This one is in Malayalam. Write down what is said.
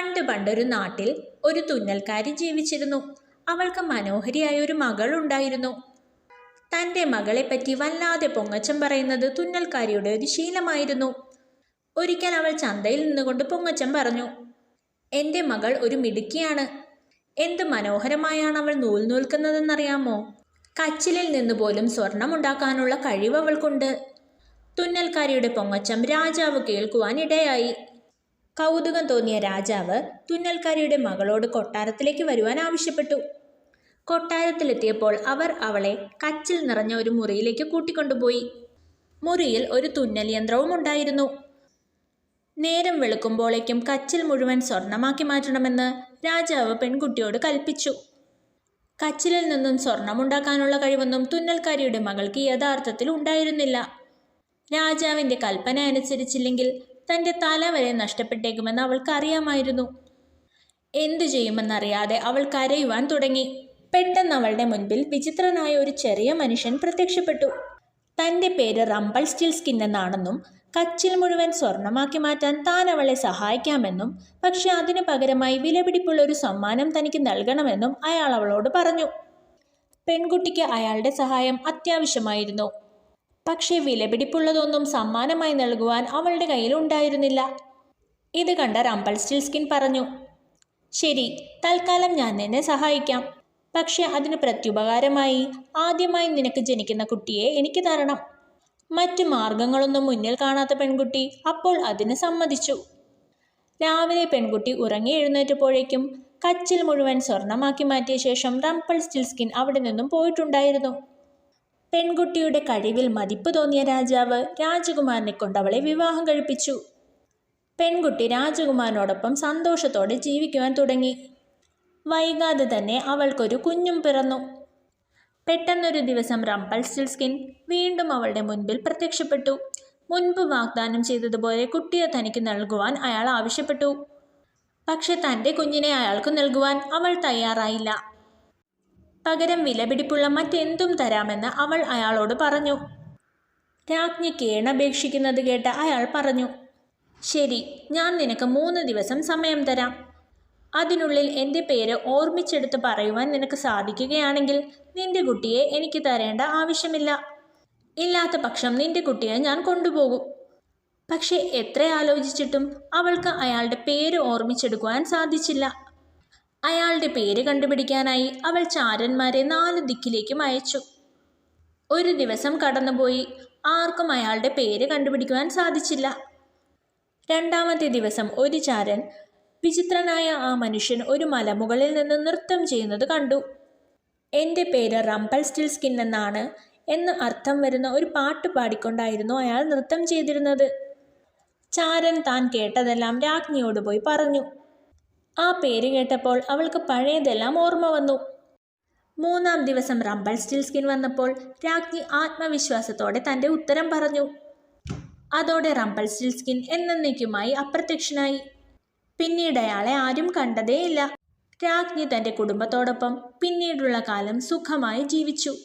പണ്ട് പണ്ടൊരു നാട്ടിൽ ഒരു തുന്നൽക്കാരി ജീവിച്ചിരുന്നു. അവൾക്ക് മനോഹരിയായ ഒരു മകൾ ഉണ്ടായിരുന്നു. തന്റെ മകളെപ്പറ്റി വല്ലാതെ പൊങ്ങച്ചം പറയുന്നത് തുന്നൽക്കാരിയുടെ ഒരു ശീലമായിരുന്നു. ഒരിക്കൽ അവൾ ചന്തയിൽ നിന്നുകൊണ്ട് പൊങ്ങച്ചം പറഞ്ഞു എന്റെ മകൾ ഒരു മിടുക്കിയാണ്. എന്ത് മനോഹരമായാണ് അവൾ നൂൽ നൂൽക്കുന്നതെന്നറിയാമോ? കച്ചിലിൽ നിന്ന് പോലും സ്വർണമുണ്ടാക്കാനുള്ള കഴിവ് അവൾക്കുണ്ട്. തുന്നൽക്കാരിയുടെ പൊങ്ങച്ചം രാജാവ് കേൾക്കുവാൻ ഇടയായി. കൗതുകം തോന്നിയ രാജാവ് തുന്നൽക്കാരിയുടെ മകളോട് കൊട്ടാരത്തിലേക്ക് വരുവാൻ ആവശ്യപ്പെട്ടു. കൊട്ടാരത്തിലെത്തിയപ്പോൾ അവർ അവളെ കച്ചിൽ നിറഞ്ഞ ഒരു മുറിയിലേക്ക് കൂട്ടിക്കൊണ്ടുപോയി. മുറിയിൽ ഒരു തുന്നൽ യന്ത്രവും ഉണ്ടായിരുന്നു. നേരം വെളുക്കുമ്പോഴേക്കും കച്ചിൽ മുഴുവൻ സ്വർണമാക്കി മാറ്റണമെന്ന് രാജാവ് പെൺകുട്ടിയോട് കൽപ്പിച്ചു. കച്ചിലിൽ നിന്നും സ്വർണമുണ്ടാക്കാനുള്ള കഴിവൊന്നും തുന്നൽക്കാരിയുടെ മകൾക്ക് യഥാർത്ഥത്തിൽ ഉണ്ടായിരുന്നില്ല. രാജാവിന്റെ കൽപ്പന അനുസരിച്ചില്ലെങ്കിൽ തന്റെ തല വരെ നഷ്ടപ്പെട്ടേക്കുമെന്ന് അവൾക്ക് അറിയാമായിരുന്നു. എന്തു ചെയ്യുമെന്നറിയാതെ അവൾ കരയുവാൻ തുടങ്ങി. പെട്ടെന്ന് അവളുടെ മുൻപിൽ വിചിത്രനായ ഒരു ചെറിയ മനുഷ്യൻ പ്രത്യക്ഷപ്പെട്ടു. തന്റെ പേര് റംബൾ സ്റ്റിൽ സ്കിൻ എന്നാണെന്നും കച്ചിൽ മുഴുവൻ സ്വർണമാക്കി മാറ്റാൻ താൻ അവളെ സഹായിക്കാമെന്നും പക്ഷെ അതിനു പകരമായി വിലപിടിപ്പുള്ള ഒരു സമ്മാനം തനിക്ക് നൽകണമെന്നും അയാൾ അവളോട് പറഞ്ഞു. പെൺകുട്ടിക്ക് അയാളുടെ സഹായം അത്യാവശ്യമായിരുന്നു. പക്ഷേ വിലപിടിപ്പുള്ളതൊന്നും സമ്മാനമായി നൽകുവാൻ അവളുടെ കയ്യിൽ ഉണ്ടായിരുന്നില്ല. ഇത് കണ്ട റംബൽ സ്റ്റിൽസ്കിൻ പറഞ്ഞു ശരി തൽക്കാലം ഞാൻ നിന്നെ സഹായിക്കാം. പക്ഷെ അതിന് പ്രത്യുപകാരമായി ആദ്യമായി നിനക്ക് ജനിക്കുന്ന കുട്ടിയെ എനിക്ക് തരണം. മറ്റു മാർഗങ്ങളൊന്നും മുന്നിൽ കാണാത്ത പെൺകുട്ടി അപ്പോൾ അതിന് സമ്മതിച്ചു. രാവിലെ പെൺകുട്ടി ഉറങ്ങി എഴുന്നേറ്റപ്പോഴേക്കും കച്ചിൽ മുഴുവൻ സ്വർണമാക്കി മാറ്റിയ ശേഷം റംപൾ സ്റ്റിൽ സ്കിൻ അവിടെ നിന്നും പോയിട്ടുണ്ടായിരുന്നു. പെൺകുട്ടിയുടെ കഴിവിൽ മതിപ്പ് തോന്നിയ രാജാവ് രാജകുമാരനെ കൊണ്ട് അവളെ വിവാഹം കഴിപ്പിച്ചു. പെൺകുട്ടി രാജകുമാരനോടൊപ്പം സന്തോഷത്തോടെ ജീവിക്കുവാൻ തുടങ്ങി. വൈകാതെ തന്നെ അവൾക്കൊരു കുഞ്ഞും പിറന്നു. പെട്ടെന്നൊരു ദിവസം റംപൽ സിൽസ്കിൻ വീണ്ടും അവളുടെ മുൻപിൽ പ്രത്യക്ഷപ്പെട്ടു. മുൻപ് വാഗ്ദാനം ചെയ്തതുപോലെ കുട്ടിയെ തനിക്ക് നൽകുവാൻ അയാൾ ആവശ്യപ്പെട്ടു. പക്ഷെ തന്റെ കുഞ്ഞിനെ അയാൾക്ക് നൽകുവാൻ അവൾ തയ്യാറായില്ല. പകരം വിലപിടിപ്പുള്ള മറ്റെന്തും തരാമെന്ന് അവൾ അയാളോട് പറഞ്ഞു. രാജ്ഞി കേണപേക്ഷിക്കുന്നത് കേട്ട് അയാൾ പറഞ്ഞു ശരി ഞാൻ നിനക്ക് മൂന്ന് ദിവസം സമയം തരാം. അതിനുള്ളിൽ എന്റെ പേര് ഓർമ്മിച്ചെടുത്ത് പറയുവാൻ നിനക്ക് സാധിക്കുകയാണെങ്കിൽ നിന്റെ കുട്ടിയെ എനിക്ക് തരേണ്ട ആവശ്യമില്ല. ഇല്ലാത്ത പക്ഷം നിന്റെ കുട്ടിയെ ഞാൻ കൊണ്ടുപോകും. പക്ഷേ എത്ര ആലോചിച്ചിട്ടും അവൾക്ക് അയാളുടെ പേര് ഓർമ്മിച്ചെടുക്കുവാൻ സാധിച്ചില്ല. അയാളുടെ പേര് കണ്ടുപിടിക്കാനായി അവൾ ചാരന്മാരെ നാല് ദിക്കിലേക്കും അയച്ചു. ഒരു ദിവസം കടന്നുപോയി. ആർക്കും അയാളുടെ പേര് കണ്ടുപിടിക്കുവാൻ സാധിച്ചില്ല. രണ്ടാമത്തെ ദിവസം ഒരു ചാരൻ വിചിത്രനായ ആ മനുഷ്യൻ ഒരു മലമുകളിൽ നിന്ന് നൃത്തം ചെയ്യുന്നത് കണ്ടു. എന്റെ പേര് റംപൽ സ്റ്റിൽ സ്കിൻ എന്നാണ് എന്ന് അർത്ഥം വരുന്ന ഒരു പാട്ട് പാടിക്കൊണ്ടായിരുന്നു അയാൾ നൃത്തം ചെയ്തിരുന്നത്. ചാരൻ താൻ കേട്ടതെല്ലാം രാജ്ഞിയോട് പോയി പറഞ്ഞു. ആ പേര് കേട്ടപ്പോൾ അവൾക്ക് പഴയതെല്ലാം ഓർമ്മ വന്നു. മൂന്നാം ദിവസം റംബൽ സ്റ്റിൽ സ്കിൻ വന്നപ്പോൾ രാജ്ഞി ആത്മവിശ്വാസത്തോടെ തന്റെ ഉത്തരം പറഞ്ഞു. അതോടെ റംബൽ സ്റ്റിൽ സ്കിൻ എന്നേക്കുമായി അപ്രത്യക്ഷനായി. പിന്നീട് അയാളെ ആരും കണ്ടതേയില്ല. രാജ്ഞി തന്റെ കുടുംബത്തോടൊപ്പം പിന്നീടുള്ള കാലം സുഖമായി ജീവിച്ചു.